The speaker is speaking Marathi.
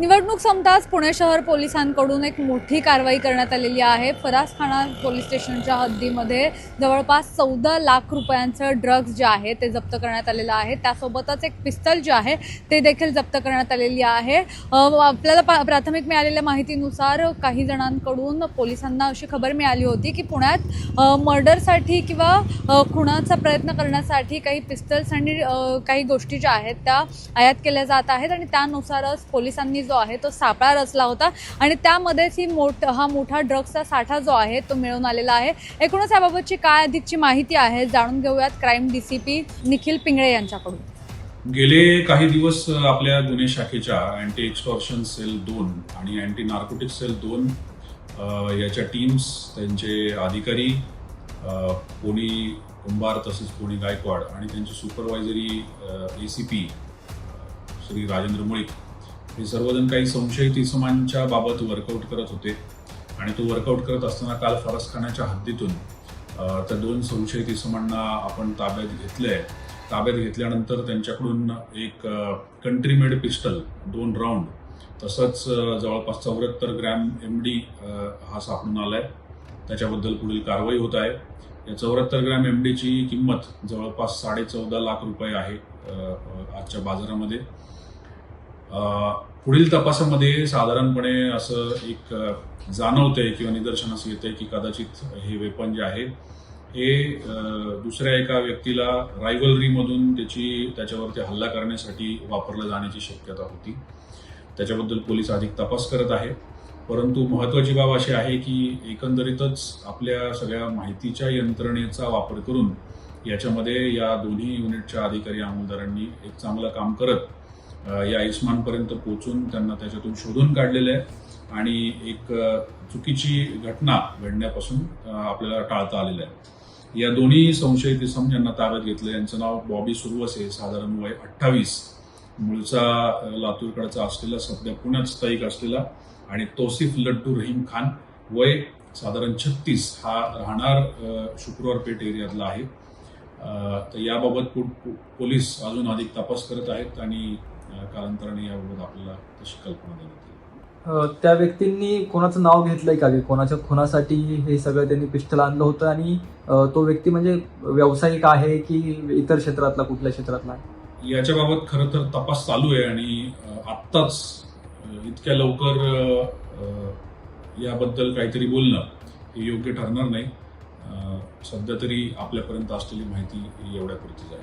निवडणूक संपताच पुणे शहर पोलिसांकडून एक मोठी कारवाई करण्यात आलेली आहे. फरासखाना पोलीस स्टेशनच्या हद्दीमध्ये जवळपास चौदा लाख रुपयांचं ड्रग्ज जे आहे ते जप्त करण्यात आलेलं आहे. त्यासोबतच एक पिस्तल जे आहे ते देखील जप्त करण्यात आलेली आहे. आपल्याला पा- प्राथमिक मिळालेल्या माहितीनुसार काही जणांकडून पोलिसांना अशी खबर मिळाली होती की पुण्यात मर्डरसाठी किंवा खुणाचा प्रयत्न करण्यासाठी काही पिस्तल्स आणि काही गोष्टी ज्या आहेत त्या आयात केल्या जात आहेत आणि त्यानुसारच पोलिसांनी जो आहे तो सापळा रचला होता. आणि त्यामध्येच ही मोठ हा मोठा ड्रग्सचा साठा जो आहे तो मिळून आलेला आहे. एकूणच याबाबतची काय अधिकची माहिती आहे जाणून घेऊयात क्राईम डीसीपी निखिल पिंगळे यांच्याकडून. गेले काही दिवस आपल्या गुन्हे शाखेच्या अँटी एक्सटॉर्शन सेल दोन आणि अँटी नार्कोटिक सेल दोन याच्या टीम्स त्यांचे अधिकारी अ, कुंभार तसेच पोनी गायकवाड आणि त्यांचे supervisory A C P Shri Rajendra Mulik हे सर्वजण काही संशयित इसमांच्या बाबत वर्कआउट करत होते. आणि तो वर्कआउट करत असताना काल फरसखान्याच्या हद्दीतून त्या दोन संशयित इसमांना आपण ताब्यात घेतले ताब्यात घेतल्यानंतर त्यांच्याकडून एक कंट्री मेड पिस्टल दोन राऊंड तसंच जवळपास चौऱ्याहत्तर ग्रॅम एम डी हा सापडून आलाय. त्याच्याबद्दल पुढील कारवाई होत आहे. या चौऱ्याहत्तर ग्रॅम एम डीची किंमत जवळपास साडे चौदा लाख रुपये आहे आजच्या बाजारामध्ये. पुढील तपासामध्ये साधारणपणे असं एक जाणवतंय किंवा निदर्शनास येतंय की कदाचित हे वेपन जे आहे हे दुसऱ्या एका व्यक्तीला रायव्हलरीमधून त्याची त्याच्यावरती हल्ला करण्यासाठी वापरलं जाण्याची शक्यता होती. त्याच्याबद्दल पोलीस अधिक तपास करत आहे. परंतु महत्त्वाची बाब अशी आहे की एकंदरीतच आपल्या सगळ्या माहितीच्या यंत्रणेचा वापर करून याच्यामध्ये या दोन्ही युनिटच्या अधिकारी अंमलदारांनी एक चांगलं काम करत या आयुष्मानपर्यंत पोहोचून त्यांना त्याच्यातून शोधून काढलेलं आहे. आणि एक चुकीची घटना घडण्यापासून आपल्याला टाळता आलेलं आहे. या दोन्ही संशयित इसम यांना ताब्यात घेतलं यांचं नाव बॉबी सुरवसे साधारण वय अठ्ठावीस. मूळचा लातूरकडचा असलेला सध्या पुण्यात स्थायिक असलेला आणि तोसिफ लड्डू रहीम खान वय साधारण छत्तीस हा राहणार शुक्रवार पेठ एरियातला आहे. तर याबाबत पोलीस अजून अधिक तपास करत आहेत आणि कालांतराने याबाबत आपल्याला तशी कल्पना देण्यात अ, त्या व्यक्तींनी कोणाचं नाव घेतलंय का? की कोणाच्या खुनासाठी हे सगळं त्यांनी पिस्टल आणलं होतं आणि तो व्यक्ती म्हणजे व्यावसायिक आहे की इतर क्षेत्रातला कुठल्या क्षेत्रातला आहे? याच्या बाबत खरं तर तपास चालू आहे आणि आत्ताच इतक्या लवकर याबद्दल काहीतरी बोलणं हे योग्य ठरणार नाही. सध्या तरी आपल्यापर्यंत असलेली माहिती ही एवढ्यापुरतीच आहे.